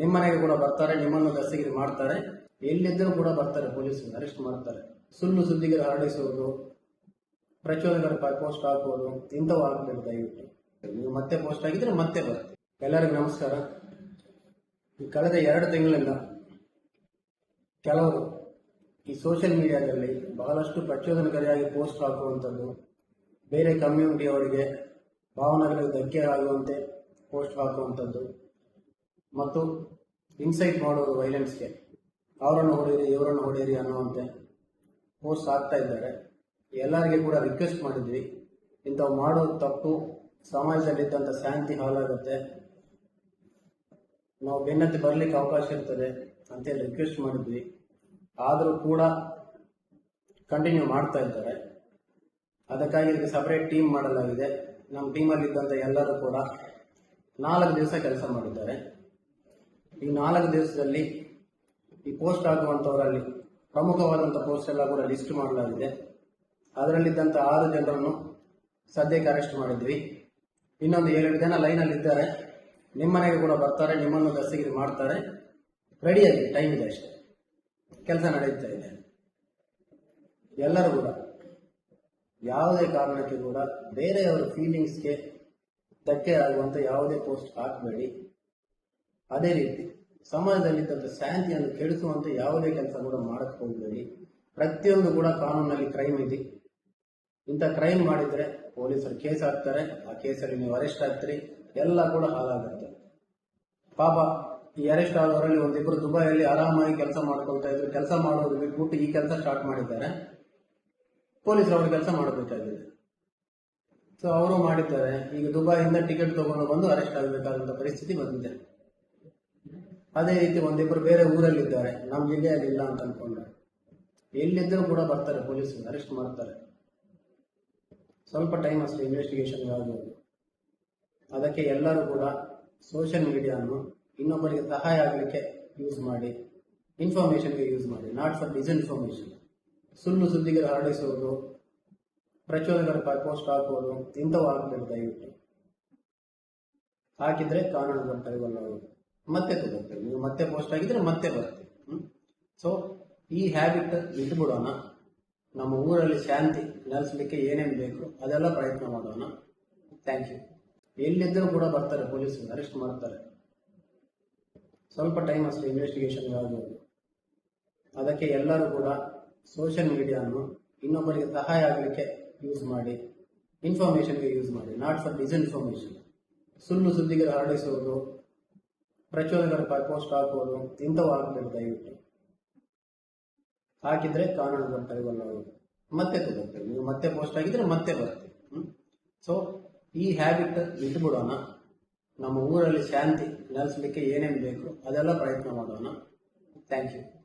ನಿಮ್ಮ ಮನೆಗೆ ಕೂಡ ಬರ್ತಾರೆ, ನಿಮ್ಮನ್ನು ದಸ್ತಗಿರಿ ಮಾಡ್ತಾರೆ. ಎಲ್ಲಿದ್ದರೂ ಕೂಡ ಬರ್ತಾರೆ, ಪೊಲೀಸರು ಅರೆಸ್ಟ್ ಮಾಡ್ತಾರೆ. ಸುಳ್ಳು ಸುದ್ದಿಗೆ ಹರಡಿಸೋದು, ಪ್ರಚೋದಕರ ಪೋಸ್ಟ್ ಹಾಕುವುದು ಇಂಥವು ಆಗ್ಬೇಕು ದಯವಿಟ್ಟು. ನೀವು ಮತ್ತೆ ಪೋಸ್ಟ್ ಆಗಿದ್ರೆ ಮತ್ತೆ ಬರುತ್ತೆ ಎಲ್ಲರಿಗೂ ನಮಸ್ಕಾರ. ಈ ಕಳೆದ ಎರಡು ತಿಂಗಳಿಂದ ಕೆಲವರು ಈ ಸೋಷಿಯಲ್ ಮೀಡಿಯಾದಲ್ಲಿ ಬಹಳಷ್ಟು ಪ್ರಚೋದನಕಾರಿಯಾಗಿ ಪೋಸ್ಟ್ ಹಾಕುವಂಥದ್ದು, ಬೇರೆ ಕಮ್ಯುನಿಟಿಯವರಿಗೆ ಭಾವನೆಗಳಿಗೆ ಧಕ್ಕೆ ಆಗುವಂತೆ ಪೋಸ್ಟ್ ಹಾಕುವಂಥದ್ದು. ಮತ್ತು ಇನ್ಸೈಟ್ ಮಾಡೋದು ವೈಲೆನ್ಸ್ಗೆ ಅವರನ್ನು ಹೊಡೆಯಿರಿ ಇವರನ್ನು ಹೊಡೆಯಿರಿ ಅನ್ನುವಂತೆ ಪೋಸ್ಟ್ ಆಗ್ತಾ ಇದ್ದಾರೆ. ಎಲ್ಲರಿಗೆ ಕೂಡ ರಿಕ್ವೆಸ್ಟ್ ಮಾಡಿದ್ವಿ. ಇಂಥವು ಮಾಡೋದು ತಪ್ಪು ಸಮಾಜದಲ್ಲಿದ್ದಂಥ ಶಾಂತಿ ಹಾಳಾಗುತ್ತೆ. ನಾವು ಭಿನ್ನತೆ ಬರಲಿಕ್ಕೆ ಅವಕಾಶ ಇರ್ತದೆ ಅಂತೇಳಿ ರಿಕ್ವೆಸ್ಟ್ ಮಾಡಿದ್ವಿ. ಆದರೂ ಕೂಡ ಕಂಟಿನ್ಯೂ ಮಾಡ್ತಾ ಇದ್ದಾರೆ. ಅದಕ್ಕಾಗಿ ಇದಕ್ಕೆ ಸಪರೇಟ್ ಟೀಮ್ ಮಾಡಲಾಗಿದೆ. ನಮ್ಮ ಟೀಮಲ್ಲಿದ್ದಂಥ ಎಲ್ಲರೂ ಕೂಡ ನಾಲ್ಕು ದಿವಸ ಕೆಲಸ ಮಾಡಿದ್ದಾರೆ. ಈ ನಾಲ್ಕು ದಿವಸದಲ್ಲಿ ಈ ಪೋಸ್ಟ್ ಆಗುವಂಥವರಲ್ಲಿ ಪ್ರಮುಖವಾದಂಥ ಪೋಸ್ಟ್ ಎಲ್ಲ ಕೂಡ ಲಿಸ್ಟ್ ಮಾಡಲಾಗಿದೆ. ಅದರಲ್ಲಿದ್ದಂಥ ಆರು ಜನರನ್ನು ಸದ್ಯಕ್ಕೆ ಅರೆಸ್ಟ್ ಮಾಡಿದ್ವಿ. ಇನ್ನೊಂದು ಏಳೆಂಟು ಜನ ಲೈನಲ್ಲಿ ಇದ್ದಾರೆ. ಮನೆಗೆ ಕೂಡ ಬರ್ತಾರೆ, ನಿಮ್ಮನ್ನು ದಸ್ತಗಿರಿ ಮಾಡ್ತಾರೆ. ರೆಡಿಯಾಗಿ ಟೈಮ್ ಇದೆ ಅಷ್ಟೇ. ಕೆಲಸ ನಡೆಯುತ್ತಾ ಇದೆ. ಎಲ್ಲರೂ ಕೂಡ, ಯಾವುದೇ ಕಾರಣಕ್ಕೆ ಕೂಡ ಬೇರೆಯವರ ಫೀಲಿಂಗ್ಸ್ಗೆ ಧಕ್ಕೆ ಆಗುವಂತ ಯಾವುದೇ ಪೋಸ್ಟ್ ಹಾಕಬೇಡಿ. ಅದೇ ರೀತಿ ಸಮಾಜದಲ್ಲಿ ತನ್ನ ಶಾಂತಿಯನ್ನು ಕೆಡಿಸುವಂತೆ ಯಾವುದೇ ಕೆಲಸ ಕೂಡ ಮಾಡಕ್ಕೆ ಹೋಗಬೇಡಿ. ಪ್ರತಿಯೊಂದು ಕೂಡ ಕಾನೂನಲ್ಲಿ ಕ್ರೈಮ್ ಇದೆ. ಇಂಥ ಕ್ರೈಮ್ ಮಾಡಿದ್ರೆ ಪೊಲೀಸರು ಕೇಸ್ ಹಾಕ್ತಾರೆ, ಆ ಕೇಸಲ್ಲಿ ನೀವು ಅರೆಸ್ಟ್ ಆಗ್ತೀರಿ, ಎಲ್ಲ ಕೂಡ ಹಾಳಾಗುತ್ತೆ. ಪಾಪ ಈ ಅರೆಸ್ಟ್ ಆದವರಲ್ಲಿ ಒಂದಿಬ್ಬರು ದುಬೈಯಲ್ಲಿ ಆರಾಮಾಗಿ ಕೆಲಸ ಮಾಡ್ಕೊಳ್ತಾ ಇದ್ರು, ಕೆಲಸ ಮಾಡೋದು ಬಿಟ್ಬಿಟ್ಟು ಈ ಕೆಲಸ ಸ್ಟಾರ್ಟ್ ಮಾಡಿದ್ದಾರೆ. ಪೊಲೀಸರು ಅವ್ರ ಕೆಲಸ ಮಾಡಬೇಕಾಗಿದೆ. ಸೊ ಅವರು ಮಾಡಿದ್ದಾರೆ. ಈಗ ದುಬೈಯಿಂದ ಟಿಕೆಟ್ ತಗೊಂಡು ಬಂದು ಅರೆಸ್ಟ್ ಆಗಬೇಕಾದಂತ ಪರಿಸ್ಥಿತಿ ಬಂದಿದೆ. ಅದೇ ರೀತಿ ಒಂದಿಬ್ಬರು ಬೇರೆ ಊರಲ್ಲಿದ್ದಾರೆ. ನಮ್ಮ ಜಿಲ್ಲೆಯಲ್ಲಿ ಇಲ್ಲ ಅಂತ ಅನ್ಕೊಂಡ್ರೆ. ಎಲ್ಲಿದ್ದರೂ ಕೂಡ ಬರ್ತಾರೆ ಪೊಲೀಸರು, ಅರೆಸ್ಟ್ ಮಾಡ್ತಾರೆ. ಸ್ವಲ್ಪ ಟೈಮ್ ಅಷ್ಟೇ ಇನ್ವೆಸ್ಟಿಗೇಷನ್ ಆಗುವುದು ಅದಕ್ಕೆ ಎಲ್ಲರೂ ಕೂಡ ಸೋಷಿಯಲ್ ಮೀಡಿಯಾನು ಇನ್ನೊಬ್ಬರಿಗೆ ಸಹಾಯ ಆಗಲಿಕ್ಕೆ ಯೂಸ್ ಮಾಡಿ ಇನ್ಫಾರ್ಮೇಶನ್ಗೆ ಯೂಸ್ ಮಾಡಿ ನಾಟ್ ಫಾರ್ ಡಿಸ್ಇನ್ಫಾರ್ಮೇಶನ್ ಸುಳ್ಳು ಸುದ್ದಿಗೆ ಹರಡಿಸುವುದು ಪ್ರಚೋದಕರ ಪೋಸ್ಟ್ ಹಾಕುವುದು ಇಂಥವು ಆಗಬೇಕು ದಯವಿಟ್ಟು. ಹಾಕಿದ್ರೆ ಕಾನೂನು ಕೈಗೊಳ್ಳಬಹುದು ಮತ್ತೆ ತಗೋತೀವಿ ನೀವು ಮತ್ತೆ ಪೋಸ್ಟ್ ಆಗಿದ್ರೆ ಮತ್ತೆ ಬರುತ್ತೆ. ಸೊ ಈ ಹ್ಯಾಬಿಟ್ ಬಿಟ್ಬಿಡೋಣ ನಮ್ಮ ಊರಲ್ಲಿ ಶಾಂತಿ ನೆಲೆಸಲಿಕ್ಕೆ ಏನೇನು ಬೇಕು ಅದೆಲ್ಲ ಪ್ರಯತ್ನ ಮಾಡೋಣ. ಥ್ಯಾಂಕ್ ಯು ಎಲ್ಲಿದ್ದರೂ ಕೂಡ ಬರ್ತಾರೆ ಪೊಲೀಸರು ಅರೆಸ್ಟ್ ಮಾಡ್ತಾರೆ. ಸ್ವಲ್ಪ ಟೈಮ್ ಅಷ್ಟೇ ಇನ್ವೆಸ್ಟಿಗೇಷನ್ ಆಗಬಹುದು ಅದಕ್ಕೆ ಎಲ್ಲರೂ ಕೂಡ ಸೋಷಿಯಲ್ ಮೀಡಿಯಾನು ಇನ್ನೊಬ್ಬರಿಗೆ ಸಹಾಯ ಆಗಲಿಕ್ಕೆ ಯೂಸ್ ಮಾಡಿ ಇನ್ಫಾರ್ಮೇಶನ್ಗೆ ಯೂಸ್ ಮಾಡಿ. ನಾಟ್ ಫಾರ್ ಡಿಸ್ಇನ್ಫಾರ್ಮೇಶನ್ ಸುಳ್ಳು ಸುದ್ದಿಗೆ ಹರಡಿಸುವುದು ಪ್ರಚೋದಕರ ಪೋಸ್ಟ್ ಹಾಕುವುದು ಇಂಥವು ಆಗಬೇಕು ದಯವಿಟ್ಟು. ಹಾಕಿದ್ರೆ ಕಾನೂನು ಕೈಗೊಳ್ಳಬಹುದು ಮತ್ತೆ ತಗೋತೀವಿ. ನೀವು ಮತ್ತೆ ಪೋಸ್ಟ್ ಆಗಿದ್ರೆ ಮತ್ತೆ ಬರುತ್ತೆ. ಸೊ ಈ ಹ್ಯಾಬಿಟ್ ಬಿಟ್ಬಿಡೋಣ. ನಮ್ಮ ಊರಲ್ಲಿ ಶಾಂತಿ ನೆಲೆಸಲಿಕ್ಕೆ ಏನೇನು ಬೇಕು ಅದೆಲ್ಲ ಪ್ರಯತ್ನ ಮಾಡೋಣ. Thank you